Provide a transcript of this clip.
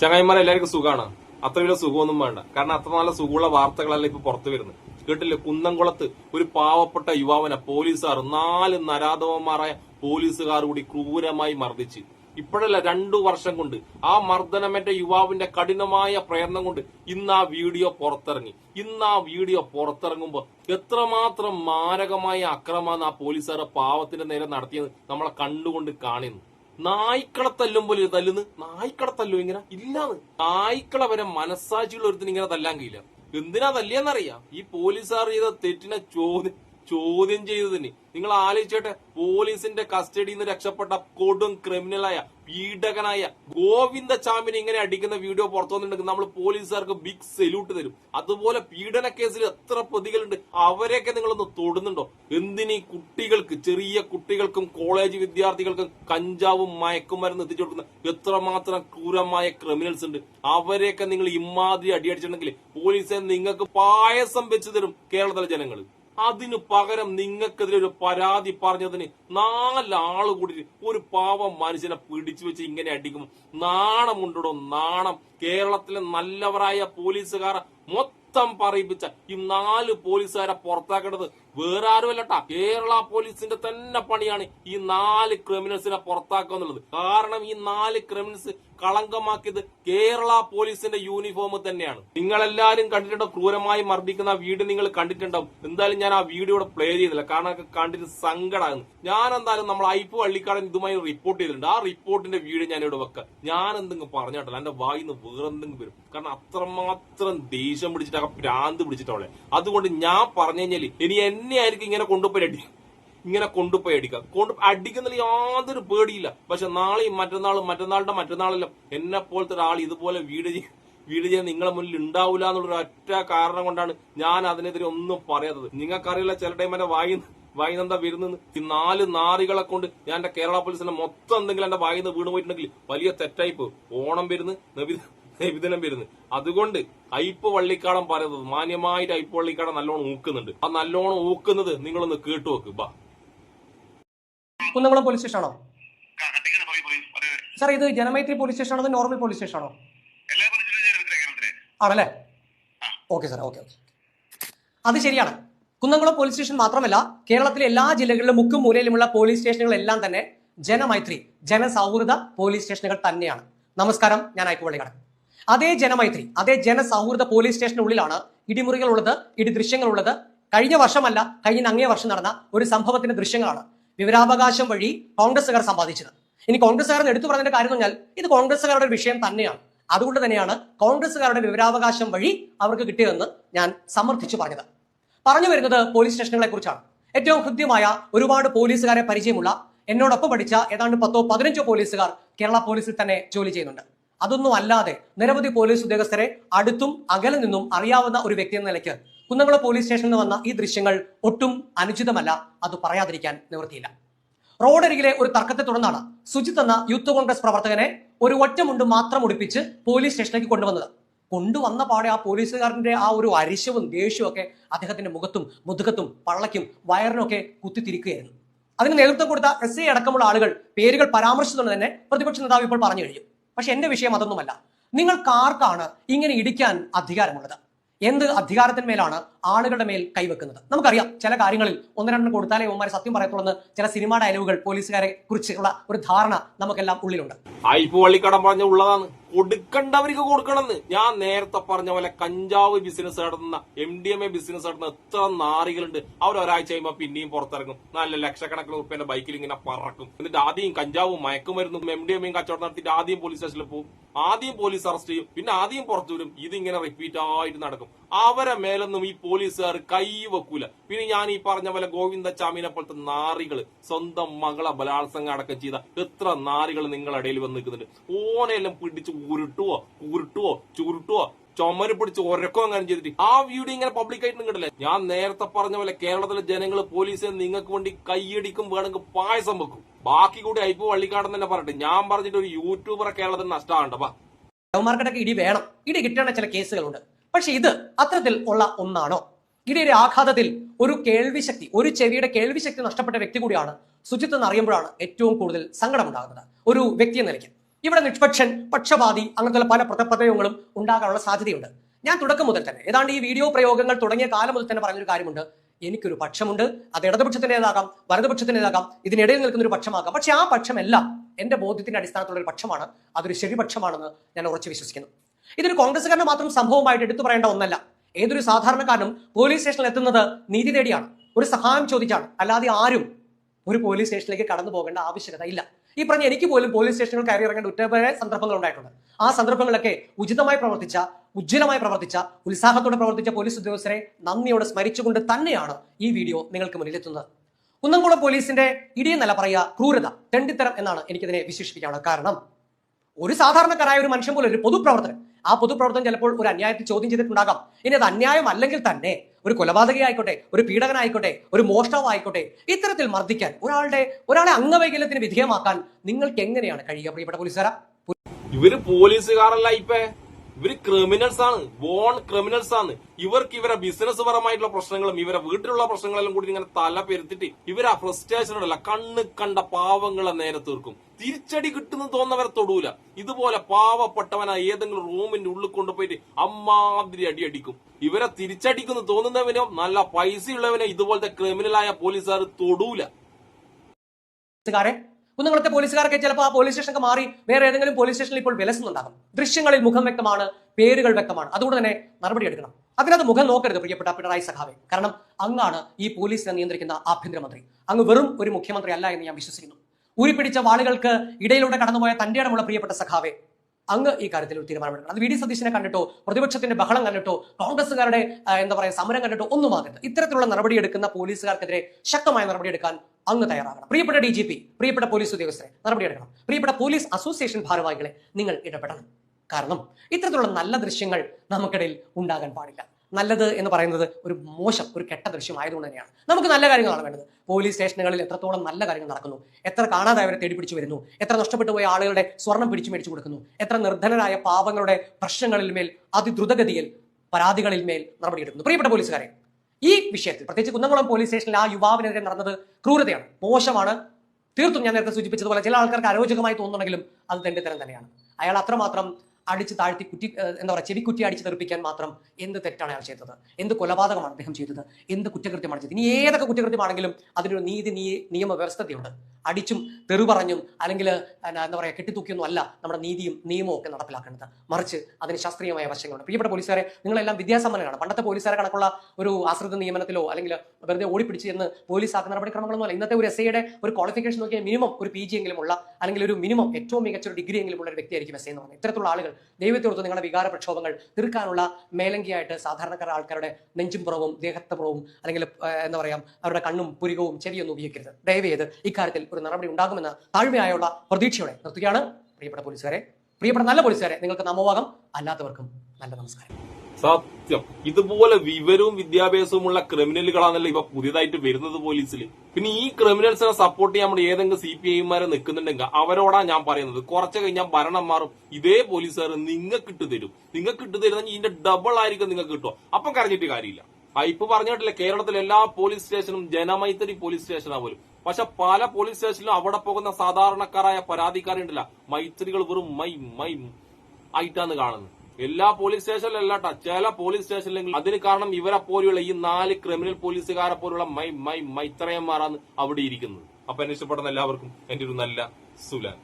ചങ്ങായിമാരെ എല്ലാവർക്കും സുഖമാണ് അത്ര വലിയ സുഖമൊന്നും വേണ്ട. കാരണം അത്ര നല്ല സുഖമുള്ള വാർത്തകളല്ല ഇപ്പൊ പുറത്തു വരുന്നത്. കേട്ടില്ലേ? കുന്നംകുളത്ത് ഒരു പാവപ്പെട്ട യുവാവനെ പോലീസുകാർ നാല് നരാധവന്മാരായ പോലീസുകാർ കൂടി ക്രൂരമായി മർദ്ദിച്ച്. ഇപ്പോഴല്ല രണ്ടു വർഷം കൊണ്ട് ആ മർദ്ദനമേറ്റ യുവാവിന്റെ കഠിനമായ പ്രയത്നം കൊണ്ട് ഇന്ന് ആ വീഡിയോ പുറത്തിറങ്ങി. ഇന്ന് ആ വീഡിയോ പുറത്തിറങ്ങുമ്പോൾ എത്രമാത്രം മാരകമായ അക്രമമാണ് ആ പോലീസുകാരെ പാവത്തിന്റെ നേരെ നടത്തിയത് നമ്മളെ കണ്ടുകൊണ്ട് കാണുന്നു. നായ്ക്കളെ പോലെ തല്ലുന്നു. നായ്ക്കളെ തല്ലും ഇങ്ങനെ. ഇല്ലാന്ന്. നായ്ക്കളെ വരെ മനസ്സാക്ഷിയുള്ള ഒരുത്തിന് ഇങ്ങനെ തല്ലാൻ കഴിയില്ല. എന്തിനാ തല്ലിയെന്നറിയാം? ഈ പോലീസുകാർ ചെയ്ത തെറ്റിനെ ചോദ്യം ചോദ്യം ചെയ്തതിന്. നിങ്ങൾ ആലോചിച്ചോട്ടെ പോലീസിന്റെ കസ്റ്റഡിയിൽ നിന്ന് രക്ഷപ്പെട്ട കൊടും ക്രിമിനലായ പീഡകനായ ഗോവിന്ദ ചാമിനെ ഇങ്ങനെ അടിക്കുന്ന വീഡിയോ പുറത്തു വന്നിട്ടുണ്ടെങ്കിൽ നമ്മൾ പോലീസുകാർക്ക് ബിഗ് സെല്യൂട്ട് തരും. അതുപോലെ പീഡന കേസിൽ എത്ര പ്രതികളുണ്ട് അവരെയൊക്കെ നിങ്ങളൊന്ന് തൊടുന്നുണ്ടോ? എന്തിനീ കുട്ടികൾക്ക് ചെറിയ കുട്ടികൾക്കും കോളേജ് വിദ്യാർത്ഥികൾക്കും കഞ്ചാവും മയക്കുമരുന്ന് എത്തിച്ചു കൊടുക്കുന്ന എത്രമാത്രം ക്രൂരമായ ക്രിമിനൽസ് ഉണ്ട്? അവരെയൊക്കെ നിങ്ങൾ ഇമാതിരി അടിയടിച്ചിട്ടുണ്ടെങ്കിൽ പോലീസെ നിങ്ങൾക്ക് പായസം വെച്ചു തരും കേരളത്തിലെ ജനങ്ങൾ അതിനു പകരം നിങ്ങൾക്കെതിരെ ഒരു പരാതി പറഞ്ഞതിന് നാലാൾ കൂടി ഒരു പാവം മനുഷ്യനെ പിടിച്ചു വെച്ച് ഇങ്ങനെ അടിക്കും. നാണമുണ്ടോ നാണം. കേരളത്തിലെ നല്ലവരായ പോലീസുകാർ മൊത്തം പറയിപ്പിച്ച ഈ നാല് പോലീസുകാരെ പുറത്താക്കേണ്ടത് വേറെ ആരുമല്ലട്ടാ കേരള പോലീസിന്റെ തന്നെ പണിയാണ് ഈ നാല് ക്രിമിനൽസിനെ പുറത്താക്കുക എന്നുള്ളത്. കാരണം ഈ നാല് ക്രിമിനൽസ് കളങ്കമാക്കിയത് കേരള പോലീസിന്റെ യൂണിഫോം തന്നെയാണ്. നിങ്ങൾ നിങ്ങളെല്ലാരും കണ്ടിട്ടുണ്ടോ? ക്രൂരമായി മർദ്ദിക്കുന്ന വീട് നിങ്ങൾ കണ്ടിട്ടുണ്ടാവും എന്തായാലും ഞാൻ ആ വീഡിയോ ഇവിടെ പ്ലേ ചെയ്തില്ല. കാരണം കണ്ടിട്ട് സങ്കടമാകുന്നു ഞാൻ എന്തായാലും നമ്മൾ ഐപ്പോ വള്ളിക്കാടൻ ഇതുമായി റിപ്പോർട്ട് ചെയ്തിട്ടുണ്ട്. ആ റിപ്പോർട്ടിന്റെ വീഡിയോ ഞാൻ ഇവിടെ വെക്കാം. ഞാൻ എന്തെങ്കിലും പറഞ്ഞിട്ടില്ല എന്റെ വായിന്ന് വേറെന്തെങ്കിലും വരും. കാരണം അത്രമാത്രം ദേഷ്യം പിടിച്ചിട്ടൊക്കെ ഭ്രാന്ത് പിടിച്ചിട്ടവളെ അതുകൊണ്ട് ഞാൻ പറഞ്ഞു കഴിഞ്ഞാൽ ഇനി എന്നെ ആയിരിക്കും ഇങ്ങനെ കൊണ്ടുപോയി അടിക്കുക ഇങ്ങനെ കൊണ്ടുപോയി അടിക്കുക. കൊണ്ട് അടിക്കുന്നതിൽ യാതൊരു പേടിയില്ല. പക്ഷെ നാളെയും മറ്റന്നാളും മറ്റന്നാളുടെ മറ്റന്നാളെല്ലാം എന്നെ പോലത്തെ ഒരാൾ ഇതുപോലെ വീട് ചെയ്യും വീട് ചെയ്യാൻ നിങ്ങളെ മുന്നിൽ ഉണ്ടാവില്ല എന്നുള്ള ഒറ്റ കാരണം കൊണ്ടാണ് ഞാൻ അതിനെതിരെ ഒന്നും പറയാത്തത്. നിങ്ങൾക്കറിയില്ല ചില ടൈം എന്റെ വായി വായിനെന്താ വരുന്നത് ഈ നാല് നാറികളെ കൊണ്ട് ഞാൻ എന്റെ കേരള പോലീസിന്റെ മൊത്തം എന്തെങ്കിലും എന്റെ വായിന്ന് വീണ് പോയിട്ടുണ്ടെങ്കിൽ വലിയ തെറ്റായി ഓണം വരുന്നു നബി നബിദിനം വരുന്നു. അതുകൊണ്ട് അയ്പ് വള്ളിക്കാടം പറയുന്നത് മാന്യമായിട്ട് അയ്പ് വള്ളിക്കാടം നല്ലോണം ഊക്കുന്നുണ്ട്. ആ നല്ലോണം ഊക്കുന്നത് നിങ്ങളൊന്ന് കേട്ടു വെക്ക് ബാ. കുന്നംകുളം പോലീസ് സ്റ്റേഷനാണോ ആണോ? സാർ ഇത് ജനമൈത്രി പോലീസ് സ്റ്റേഷനാണോ അതോ നോർമൽ പോലീസ് സ്റ്റേഷനാണോ ആണോ? ആണല്ലേ? ഓക്കെ സാർ ഓക്കെ ഓക്കെ അത് ശരിയാണ്. കുന്നംകുളം പോലീസ് സ്റ്റേഷൻ മാത്രമല്ല കേരളത്തിലെ എല്ലാ ജില്ലകളിലും മുക്കും മൂലയിലുമുള്ള പോലീസ് സ്റ്റേഷനുകളെല്ലാം തന്നെ ജനമൈത്രി ജനസൗഹൃദ പോലീസ് സ്റ്റേഷനുകൾ തന്നെയാണ്. നമസ്കാരം. ഞാൻ അയക്കുവള്ളിക്കാടൻ അതേ ജനമൈത്രി അതേ ജനസൗഹൃദ പോലീസ് സ്റ്റേഷനുള്ളിലാണ് ഇടിമുറികൾ ഉള്ളത് ഇടി ദൃശ്യങ്ങൾ ഉള്ളത് കഴിഞ്ഞ വർഷമല്ല കഴിഞ്ഞ അങ്ങേ വർഷം നടന്ന ഒരു സംഭവത്തിന്റെ ദൃശ്യങ്ങളാണ് വിവരാവകാശം വഴി കോൺഗ്രസ്സുകാർ സമ്പാദിച്ചത്. ഇനി കോൺഗ്രസ്സുകാരൻ എടുത്തു പറഞ്ഞതിന്റെ കാര്യം പറഞ്ഞാൽ ഇത് കോൺഗ്രസ്സുകാരുടെ ഒരു വിഷയം തന്നെയാണ്. അതുകൊണ്ട് തന്നെയാണ് കോൺഗ്രസ്സുകാരുടെ വിവരാവകാശം വഴി അവർക്ക് കിട്ടിയതെന്ന് ഞാൻ സമർത്ഥിച്ചു പറഞ്ഞത്. പറഞ്ഞു വരുന്നത് പോലീസ് സ്റ്റേഷനുകളെ കുറിച്ചാണ്. ഏറ്റവും ഹൃദ്യമായ ഒരുപാട് പോലീസുകാരെ പരിചയമുള്ള എന്നോടൊപ്പം പഠിച്ച ഏതാണ്ട് പത്തോ പതിനഞ്ചോ പോലീസുകാർ കേരള പോലീസിൽ തന്നെ ജോലി ചെയ്യുന്നുണ്ട്. അതൊന്നും അല്ലാതെ നിരവധി പോലീസ് ഉദ്യോഗസ്ഥരെ അടുത്തും അകലെ നിന്നും അറിയാവുന്ന ഒരു വ്യക്തി എന്ന നിലയ്ക്ക് കുന്നംകുളം പോലീസ് സ്റ്റേഷനിൽ വന്ന ഈ ദൃശ്യങ്ങൾ ഒട്ടും അനുചിതമല്ല. അത് പറയാതിരിക്കാൻ നിവൃത്തിയില്ല. റോഡരികിലെ ഒരു തർക്കത്തെ തുടർന്നാണ് സുജിത് എന്ന യൂത്ത് കോൺഗ്രസ് പ്രവർത്തകനെ ഒരു ഒറ്റമുണ്ട് മാത്രം ഉടുപ്പിച്ച് പോലീസ് സ്റ്റേഷനിലേക്ക് കൊണ്ടുവന്നത്. കൊണ്ടുവന്ന പാടെ ആ പോലീസുകാരന്റെ ആ ഒരു അരിശവും ദേഷ്യവും ഒക്കെ അദ്ദേഹത്തിന്റെ മുഖത്തും മുതുകത്തും പള്ളയ്ക്കും വയറിനൊക്കെ കുത്തിത്തിരിക്കുകയായിരുന്നു അതിന് നേതൃത്വം കൊടുത്ത എസ് ഐ അടക്കമുള്ള ആളുകൾ പേരുകൾ പരാമർശിച്ചുകൊണ്ട് തന്നെ പ്രതിപക്ഷ നേതാവ് ഇപ്പോൾ പറഞ്ഞു കഴിഞ്ഞു. പക്ഷെ എന്റെ വിഷയം അതൊന്നുമല്ല. നിങ്ങൾക്കാർക്കാണ് ഇങ്ങനെ ഇടിക്കാൻ അധികാരമുള്ളത്. എന്ത് അധികാരത്തിന്മേലാണ് ആളുകളുടെ മേൽ കൈവെക്കുന്നത്? നമുക്കറിയാം ചില കാര്യങ്ങളിൽ ഒന്ന് രണ്ടെണ്ണം കൊടുത്താലേ ഇവന്മാരെ സത്യം പറയത്തുള്ളൂ എന്ന് ചില സിനിമ ഡയലോഗുകൾ പോലീസുകാരെ കുറിച്ചുള്ള ഒരു ധാരണ നമുക്കെല്ലാം ഉള്ളിലുണ്ട്. ഐപ്പ് വള്ളിക്കടം പറഞ്ഞ ഉള്ളതാണ്. കൊടുക്കണ്ടവർക്ക് കൊടുക്കണമെന്ന്. ഞാൻ നേരത്തെ പറഞ്ഞ പോലെ കഞ്ചാവ് ബിസിനസ് നടത്തുന്ന M D M A business നടത്തുന്ന എത്ര നാറികളുണ്ട്. അവർ ഒരാഴ്ച കഴിയുമ്പോൾ പിന്നെയും പുറത്തിറങ്ങും. നല്ല ലക്ഷക്കണക്കിന് ഉറുപ്പ്യന്റെ ബൈക്കിൽ ഇങ്ങനെ പറക്കും. എന്നിട്ട് ആദ്യം കഞ്ചാവും മയക്കുമരുന്നും എം ഡി എം എയും കച്ചവടം നടത്തിയിട്ട് ആദ്യം പോലീസ് സ്റ്റേഷനിൽ പോകും ആദ്യം പോലീസ് അറസ്റ്റ് ചെയ്യും. പിന്നെ ആദ്യം പുറത്തു വരും. ഇതിങ്ങനെ റിപ്പീറ്റ് ആയിട്ട് നടക്കും. അവരെ മേലൊന്നും ഈ പോലീസുകാർ കൈ വെക്കൂല. പിന്നെ ഞാൻ ഈ പറഞ്ഞ പോലെ ഗോവിന്ദച്ചാമിനെ പോലത്തെ നാറികൾ സ്വന്തം മകളെ ബലാത്സംഗം അടക്കം ചെയ്ത എത്ര നാറികൾ നിങ്ങളുടെ ഇടയിൽ വന്ന് നിൽക്കുന്നുണ്ട്. ഓനെല്ലാം പിടിച്ച് ഉരുട്ടുവോ ഉരുട്ടുവോ ചുരുട്ടുവോ ചുമര് പിടിച്ച് ഉരക്കോ അങ്ങനെ ചെയ്തിട്ട്. ആ വീഡിയോ ഇങ്ങനെ പബ്ലിക് ആയിട്ട് നിങ്ങടല്ലേ ഞാൻ നേരത്തെ പറഞ്ഞ പോലെ കേരളത്തിലെ ജനങ്ങൾ പോലീസിനെ നിങ്ങൾക്ക് വേണ്ടി കൈയടിക്കും വേണമെങ്കിൽ പായസം വെക്കും. ബാക്കി കൂടി അയപ്പ് വള്ളിക്കാടൻ തന്നെ പറഞ്ഞിട്ട്. ഞാൻ പറഞ്ഞിട്ട് ഒരു യൂട്യൂബറെ കേരളത്തിന് നഷ്ടമാണ്ടപ്പാ മാർക്കറ്റൊക്കെ ഇടി വേണം. ഇടി കിട്ടേണ്ട ചില കേസുകളുണ്ട്. പക്ഷെ ഇത് അത്തരത്തിൽ ഉള്ള ഒന്നാണോ? ഇടിയുടെ ആഘാതത്തിൽ ഒരു കേൾവിശക്തി ഒരു ചെവിയുടെ കേൾവിശക്തി നഷ്ടപ്പെട്ട വ്യക്തി കൂടിയാണ് ശുചിത്വം എന്ന് അറിയുമ്പോഴാണ് ഏറ്റവും കൂടുതൽ സങ്കടമുണ്ടാകുന്നത്. ഒരു വ്യക്തി എന്ന നിലയ്ക്ക്. ഇവിടെ നിഷ്പക്ഷൻ പക്ഷപാതി അങ്ങനത്തെ പല പ്രതപ്രയോഗങ്ങളും ഉണ്ടാകാനുള്ള സാധ്യതയുണ്ട്. ഞാൻ തുടക്കം മുതൽ തന്നെ ഏതാണ്ട് ഈ വീഡിയോ പ്രയോഗങ്ങൾ തുടങ്ങിയ കാലം മുതൽ തന്നെ പറഞ്ഞൊരു കാര്യമുണ്ട്. എനിക്കൊരു പക്ഷമുണ്ട് അത് ഇടതുപക്ഷത്തിന്റെതാകാം വലതുപക്ഷത്തിന്റെതാകാം ഇതിനിടയിൽ നിൽക്കുന്ന ഒരു പക്ഷമാകാം. പക്ഷെ ആ പക്ഷമെല്ലാം എന്റെ ബോധ്യത്തിന്റെ അടിസ്ഥാനത്തിലുള്ള ഒരു പക്ഷമാണ് അതൊരു ശരിപക്ഷമാണെന്ന് ഞാൻ ഉറച്ചു വിശ്വസിക്കുന്നു. ഇതൊരു കോൺഗ്രസ്സുകാരനെ മാത്രം സംഭവമായിട്ട് എടുത്തു പറയേണ്ട ഒന്നല്ല. ഏതൊരു സാധാരണക്കാരനും പോലീസ് സ്റ്റേഷനിൽ എത്തുന്നത് നീതി തേടിയാണ് ഒരു സഹായം ചോദിച്ചാണ്. അല്ലാതെ ആരും ഒരു പോലീസ് സ്റ്റേഷനിലേക്ക് കടന്നു പോകേണ്ട ആവശ്യകത ഇല്ല. ഈ പറഞ്ഞ എനിക്ക് പോലും പോലീസ് സ്റ്റേഷനുകൾ കയറി ഇറങ്ങേണ്ട ഒറ്റേറെ സന്ദർഭങ്ങൾ ഉണ്ടായിട്ടുണ്ട്. ആ സന്ദർഭങ്ങളിലൊക്കെ ഉചിതമായി പ്രവർത്തിച്ച ഉജ്ജ്വലമായി പ്രവർത്തിച്ച ഉത്സാഹത്തോടെ പ്രവർത്തിച്ച പോലീസ് ഉദ്യോഗസ്ഥരെ നന്ദിയോടെ സ്മരിച്ചുകൊണ്ട് തന്നെയാണ് ഈ വീഡിയോ നിങ്ങൾക്ക് മുന്നിലെത്തുന്നത്. കുന്നംകുളം പോലീസിന്റെ ഇടിയെന്നല്ല പറയുക ക്രൂരത തെണ്ടിത്തരം എന്നാണ് എനിക്കിതിനെ വിശേഷിപ്പിക്കാനുള്ളത്. കാരണം ഒരു സാധാരണക്കാരായ ഒരു മനുഷ്യൻ പോലെ ഒരു പൊതുപ്രവർത്തകൻ. ആ പൊതുപ്രവർത്തനം ചിലപ്പോൾ ഒരു അന്യായത്തിൽ ചോദ്യം ചെയ്തിട്ടുണ്ടാകാം. ഇനി അത് അന്യായം അല്ലെങ്കിൽ തന്നെ ഒരു കൊലപാതകയായിക്കോട്ടെ ഒരു പീഡകനായിക്കോട്ടെ ഒരു മോഷ്ടാവായിക്കോട്ടെ ഇത്തരത്തിൽ മർദ്ദിക്കാൻ ഒരാളുടെ ഒരാളെ അംഗവൈകല്യത്തിന് വിധേയമാക്കാൻ നിങ്ങൾക്ക് എങ്ങനെയാണ് കഴിയുക പ്രിയപ്പെട്ട പോലീസുകാരാ? ഇവർ പോലീസുകാരല്ല ഇപ്പേ. ഇവർ ക്രിമിനൽസ് ആണ് ബോൺ ക്രിമിനൽസ് ആണ്. ഇവർക്ക് ഇവരെ ബിസിനസ് പരമായിട്ടുള്ള പ്രശ്നങ്ങളും ഇവരെ വീട്ടിലുള്ള പ്രശ്നങ്ങളെല്ലാം കൂടി ഇങ്ങനെ തല പെരുത്തിട്ട് ഇവരെ ഫ്രസ്ട്രേഷൻ ഉണ്ടല്ല കണ്ണ് കണ്ട പാവങ്ങളെ നേരെ തീർക്കും. തിരിച്ചടി കിട്ടുന്ന തോന്നവരെ തൊടൂല. ഇതുപോലെ പാവപ്പെട്ടവന ഏതെങ്കിലും റൂമിന്റെ ഉള്ളിൽ കൊണ്ടുപോയിട്ട് അമ്മാതിരി അടി അടിക്കും. ഇവരെ തിരിച്ചടിക്കുന്നു തോന്നുന്നവനോ നല്ല പൈസയുള്ളവനെ ഇതുപോലത്തെ ക്രിമിനലായ പോലീസുകാർ തൊടൂല. കുന്നംകുളത്തെ പോലീസുകാരൊക്കെ ചിലപ്പോൾ ആ പോലീസ് സ്റ്റേഷനൊക്കെ മാറി വേറെ ഏതെങ്കിലും പോലീസ് സ്റ്റേഷനിൽ ഇപ്പോൾ വിലസുന്നുണ്ടാകും. ദൃശ്യങ്ങളിൽ മുഖം വ്യക്തമാണ് പേരുകൾ വ്യക്തമാണ്. അതുകൊണ്ട് തന്നെ നടപടി എടുക്കണം. അതിനകത്ത് മുഖം നോക്കരുത് പ്രിയപ്പെട്ട പിണറായി സഖാവെ. കാരണം അങ്ങാണ് ഈ പോലീസിനെ നിയന്ത്രിക്കുന്ന ആഭ്യന്തരമന്ത്രി. അങ്ങ് വെറും ഒരു മുഖ്യമന്ത്രി അല്ല എന്ന് ഞാൻ വിശ്വസിക്കുന്നു. ഊരിപ്പിടിച്ച വാളുകൾക്ക് ഇടയിലൂടെ കടന്നുപോയ തന്റെ ഇടമുള്ള പ്രിയപ്പെട്ട സഖാവെ. അങ്ങ് ഈ കാര്യത്തിൽ ഒരു തീരുമാനമെടുക്കണം. അത് വി ഡി സതീശനെ കണ്ടിട്ടോ പ്രതിപക്ഷത്തിന്റെ ബഹളം കണ്ടിട്ടോ കോൺഗ്രസ്സുകാരുടെ എന്താ പറയുക സമരം കണ്ടിട്ടോ ഒന്നും ആകരുത്. ഇത്തരത്തിലുള്ള നടപടിയെടുക്കുന്ന പോലീസുകാർക്കെതിരെ ശക്തമായ നടപടി എടുക്കാൻ അങ്ങ് തയ്യാറാകണം. പ്രിയപ്പെട്ട ഡി ജി പി പ്രിയപ്പെട്ട പോലീസ് ഉദ്യോഗസ്ഥരെ നടപടിയെടുക്കണം. പ്രിയപ്പെട്ട പോലീസ് അസോസിയേഷൻ ഭാരവാഹികളെ നിങ്ങൾ ഇടപെടണം. കാരണം ഇത്തരത്തിലുള്ള നല്ല ദൃശ്യങ്ങൾ നമുക്കിടയിൽ ഉണ്ടാകാൻ പാടില്ല. നല്ലത് എന്ന് പറയുന്നത് ഒരു മോശം ഒരു കെട്ട ദൃശ്യമായതുകൊണ്ട് തന്നെയാണ്. നമുക്ക് നല്ല കാര്യങ്ങളാണ് വേണ്ടത്. പോലീസ് സ്റ്റേഷനുകളിൽ എത്രത്തോളം നല്ല കാര്യങ്ങൾ നടക്കുന്നു എത്ര കാണാതായവരെ തേടി പിടിച്ചു വരുന്നു എത്ര നഷ്ടപ്പെട്ടു പോയ ആളുകളുടെ സ്വർണം പിടിച്ചു മേടിച്ചു കൊടുക്കുന്നു എത്ര നിർധനരായ പാവങ്ങളുടെ പ്രശ്നങ്ങളിൽ മേൽ അതിദ്രുതഗതിയിൽ പരാതികളിൽ മേൽ നടപടിയെടുക്കുന്നു പ്രിയപ്പെട്ട പോലീസുകാരെ ഈ വിഷയത്തിൽ പ്രത്യേകിച്ച് കുന്നംകുളം പോലീസ് സ്റ്റേഷനിൽ ആ യുവാവിനെതിരെ നടന്നത് ക്രൂരതയാണ് മോശമാണ്. തീർത്തും ഞാൻ നേരത്തെ സൂചിപ്പിച്ചതുപോലെ ചില ആൾക്കാർക്ക് അരോചകമായി തോന്നുന്നുണ്ടെങ്കിലും അത് തെണ്ടിത്തരം തന്നെയാണ്. അയാൾ അത്രമാത്രം അടിച്ച് താഴ്ത്തി കുറ്റി എന്താ പറയുക ചെവി കുറ്റി അടിച്ച് തെറിപ്പിക്കാൻ മാത്രം എന്ത് തെറ്റാണ് അയാൾ ചെയ്തത്? എന്ത് കൊലപാതകമാണ് അദ്ദേഹം ചെയ്തത്? എന്ത് കുറ്റകൃത്യമാണ് ചെയ്തത്? ഇനി ഏതൊക്കെ കുറ്റകൃത്യമാണെങ്കിലും അതിനൊരു നീതി നിയമ വ്യവസ്ഥതയുണ്ട് അടിച്ചും തെറി പറഞ്ഞും അല്ലെങ്കിൽ എന്താ പറയുക കെട്ടിത്തൂക്കിയൊന്നും അല്ല നമ്മുടെ നീതിയും നിയമവും ഒക്കെ നടപ്പിലാക്കേണ്ടത്. മറിച്ച് അതിന് ശാസ്ത്രീയമായ വശങ്ങളുണ്ട്. പ്രിയപ്പെട്ട പോലീസുകാരെ നിങ്ങളെല്ലാം വിദ്യാസമ്പന്നരാണ്. പണ്ടത്തെ പോലീസുകാരെ കണക്കുള്ള ഒരു ആശ്രിത നിയമനത്തിലോ അല്ലെങ്കിൽ വെറുതെ ഓടിപ്പിടിച്ച് എന്ന് പോലീസ് ആക്കുന്ന നടപടിക്രമങ്ങളൊന്നുമല്ല ഇന്നത്തെ ഒരു എസ് ഐയുടെ ഒരു ക്വാളിഫിക്കേഷൻ നോക്കിയാൽ മിനിമം ഒരു പി ജി എങ്കിലും ഉള്ള അല്ലെങ്കിൽ ഒരു മിനിമം ഏറ്റവും മികച്ച ഒരു ഡിഗ്രി എങ്കിലും ഉള്ള ഒരു വ്യക്തിയായിരിക്കും എസ് എന്ന് പറഞ്ഞത് ഇത്തരത്തിലുള്ള ആളുകൾ ദൈവത്തോടത്ത് നിങ്ങളുടെ വികാര പ്രക്ഷോഭങ്ങൾ തീർക്കാനുള്ള മേലങ്കിയായിട്ട് സാധാരണക്കാര ആൾക്കാരുടെ നെഞ്ചും പുറവും ദേഹത്തെ പുറവും അല്ലെങ്കിൽ എന്താ പറയുക അവരുടെ കണ്ണും പുരികവും ചെവിയൊന്നും ഉപയോഗിക്കരുത്. ദയവ് ചെയ്ത് ഇക്കാര്യത്തിൽ ഒരു നടപടി ഉണ്ടാകുമെന്ന താഴ്മയായുള്ള പ്രതീക്ഷയോടെ നിർത്തുകയാണ് പ്രിയപ്പെട്ട പോലീസുകാരെ. പ്രിയപ്പെട്ട നല്ല പോലീസുകാരെ നിങ്ങൾക്ക് നമോവാകം അല്ലാത്തവർക്കും നല്ല നമസ്കാരം. സത്യം. ഇതുപോലെ വിവരവും വിദ്യാഭ്യാസവുമുള്ള ക്രിമിനലുകളാണല്ലോ ഇവ പുതിയതായിട്ട് വരുന്നത് പോലീസിൽ പിന്നെ ഈ ക്രിമിനൽസിനെ സപ്പോർട്ട് ചെയ്യാൻ വേണ്ടി ഏതെങ്കിലും സി പി ഐമാരെ നിൽക്കുന്നുണ്ടെങ്കിൽ അവരോടാ ഞാൻ പറയുന്നത്. കുറച്ച് കഴിഞ്ഞാൽ ഭരണം മാറും. ഇതേ പോലീസുകാർ നിങ്ങൾക്ക് ഇട്ട് തരും. നിങ്ങൾക്ക് ഇട്ട് തരുന്ന ഇതിന്റെ ഡബിൾ ആയിരിക്കും നിങ്ങൾക്ക് കിട്ടുക. അപ്പം കരഞ്ഞിട്ട് കാര്യമില്ല. ഇപ്പൊ പറഞ്ഞിട്ടില്ല കേരളത്തിലെ എല്ലാ പോലീസ് സ്റ്റേഷനും ജനമൈത്രി പോലീസ് സ്റ്റേഷനാ പോലും. പക്ഷെ പല പോലീസ് സ്റ്റേഷനിലും അവിടെ പോകുന്ന സാധാരണക്കാരായ പരാതിക്കാരുണ്ടല്ല. മൈത്രികൾ വെറും മൈ മൈ ആയിട്ടാണ് കാണുന്നത്. എല്ലാ പോലീസ് സ്റ്റേഷനിലും അല്ലാട്ട ചില പോലീസ് സ്റ്റേഷനിലെങ്കിൽ അതിന് കാരണം ഇവരെ പോലെയുള്ള ഈ നാല് ക്രിമിനൽ പോലീസുകാരെ പോലുള്ള മൈ മൈ മൈത്രയന്മാരാണ് അവിടെ ഇരിക്കുന്നത്. അപ്പൊ എന്നെ ഇഷ്ടപ്പെടുന്ന എല്ലാവർക്കും എന്റെ ഒരു നല്ല സുലാൻ.